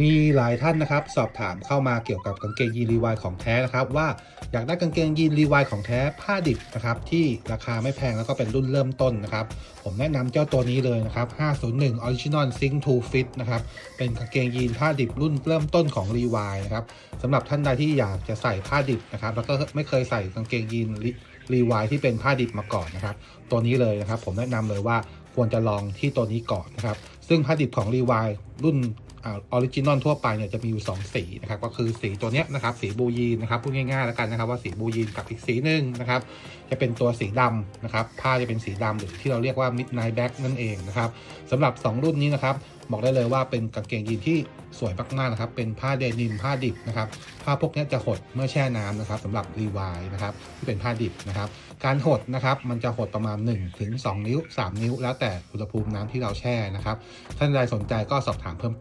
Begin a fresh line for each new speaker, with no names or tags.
มีหลายท่านนะครับ สอบถามเข้ามาเกี่ยวกับกางเกงยีนรีวายของแท้นะครับ ว่าอยากได้กางเกงยีนรีวายของแท้ผ้าดิบนะครับ ที่ราคาไม่แพงแล้วก็เป็นรุ่นเริ่มต้นนะครับ ผมแนะนำเจ้าตัวนี้เลยนะครับ 501 Original Sync to Fit นะครับ เป็นกางเกงยีนผ้าดิบรุ่นเริ่มต้นของรีวายนะครับสำหรับท่านใดที่อยากจะใส่ผ้าดิบนะครับ แล้วก็ไม่เคยใส่กางเกงยีนรีวายที่เป็นผ้าดิบมาก่อนนะครับ ตัวนี้เลยนะครับ ผมแนะนำเลยว่าควรจะลองที่ตัวนี้ก่อนนะครับ ซึ่งผ้าดิบของรีวายรุ่น ออริจินอลทั่วไปเนี่ยจะมีอยู่ 2 สีนะครับก็คือสีตัวเนี้ยนะครับสีบูยีนนะครับพูดง่ายๆแล้วกันนะครับว่าสีบูยีนกับอีกสีหนึ่งนะครับจะเป็นตัวสีดำนะครับผ้าจะเป็นสีดำหรือที่เราเรียกว่า midnight black นั่นเองนะครับสำหรับ 2 รุ่นนี้นะครับบอกได้เลยว่าเป็นกางเกงยีนที่สวยมากๆนะครับ เป็นผ้าเดนิมผ้าดิบนะครับผ้าพวกนี้จะหดเมื่อแช่น้ำนะครับสำหรับรีวายนะครับที่เป็นผ้าดิบนะครับ การหดนะครับมันจะหดประมาณ1ถึง2นิ้ว 3 นิ้ว แล้วแต่อุณหภูมิน้ำที่เราแช่นะครับท่านใดสนใจก็สอบถามเพิ่มเติม